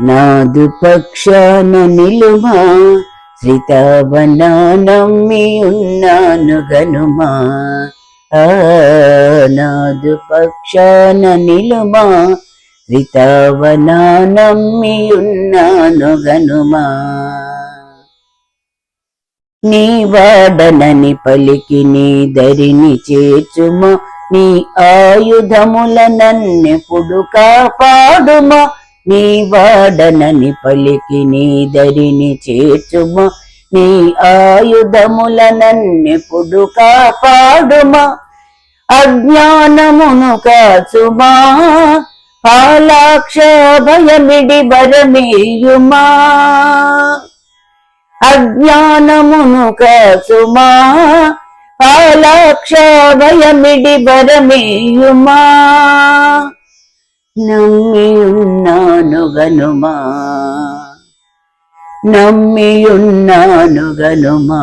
నాదు పక్షాన నిలుమా శ్రితవన నమ్మి ఉన్నాను గనుమా. ఆ, నాదు పక్షాన నిలుమా శ్రీతావనా నమ్మి ఉన్నాను గనుమా. నీ వాడనని పలికి నీ దరిని చేర్చుమా నీ ఆయుధముల నన్నెప్పుడు కాపాడుమా. నీ వాడనని పలికి నీ దరిని చేర్చుమా. నీ ఆయుధముల నన్నెప్పుడు కాపాడుమా. అజ్ఞానమును కాచుమా. పాలాక్ష భయమిడి బరమేయుమా అజ్ఞానమును కాచుమా. పాలాక్ష భయమిడి బరమేయుమా నమ్మియున్నాను గనుమా నమ్మియున్నాను గనుమా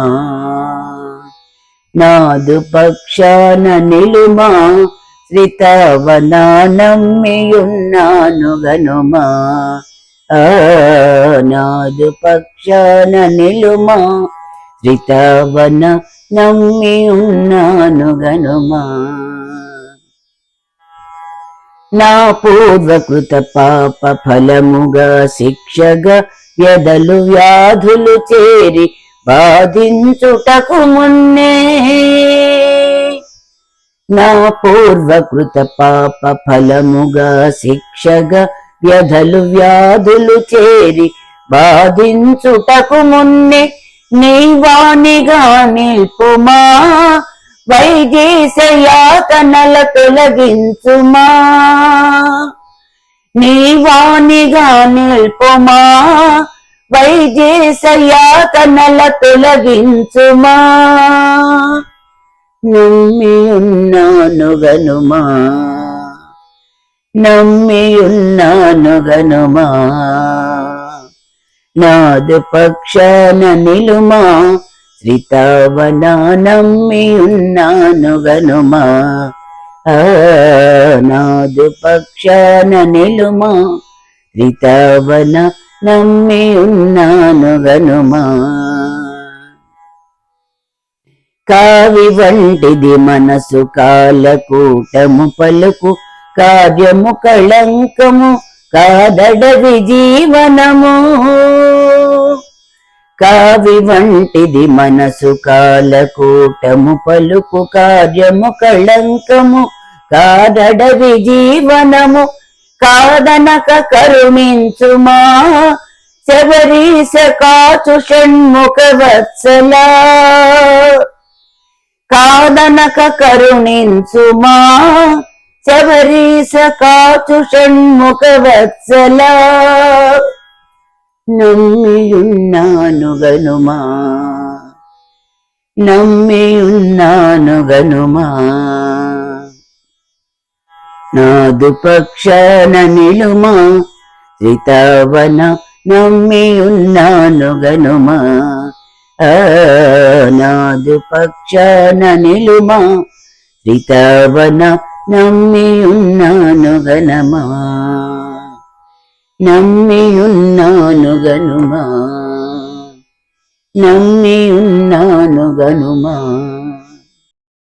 నాదు పక్షాన నిలుమా. శ్రితవన నమ్మియున్నాను గనుమా నాదు పక్షాన నిలుమా. శ్రితవన నమ్మియున్నాను గనుమా నా పూర్వకృత పాప ఫలముగా శిక్షగా ఎదలు వ్యాధులు చేరి బాధించుటకు మున్నే. నా పూర్వకృత పాప ఫలముగా శిక్షగా వ్యధలు వ్యాధులు చేరి బాధించుటకు మున్నే. నీవానిగా నిల్పుమా వైదేశయాతనల తొలగించుమా నీవానిగా నిల్పుమా? వైదేశయాతనల తొలగించుమా నమ్మియున్నానుగనుమా? నమ్మియున్నానుగనుమా? నాదు పక్షాన నిలుమా? శ్రితవన నమ్మి ఉన్నాను గనుమా. నాదు పక్షాన నిలుమా. శ్రీతావన నమ్మి ఉన్నాను గనుమా. కావి వంటిది మనసు కాలకూటము పలుకు కార్యము కళంకము కాదడవి జీవనము. కావి వంటిది మనసు కాలకూటము పలుకు కార్యము కళంకము కాదడవి జీవనము కాదనక కరుణించుమా శబరీశ కాచు షణ్ముఖ వత్సల. కాదనక కరుణించుమా శబరీశ కాచు షణ్ముఖ వత్సలా. నమ్మియున్నాను గనుమా నమ్మియున్నాను గనుమా నాదు పక్షాన నిలుమా. శ్రితవన నమ్మియున్నాను గనుమా ఆ, నాదు పక్షాన నిలుమా. శ్రితవన నమ్మియున్నా గనుమా. నమ్మి ఉన్నాను గనుమా.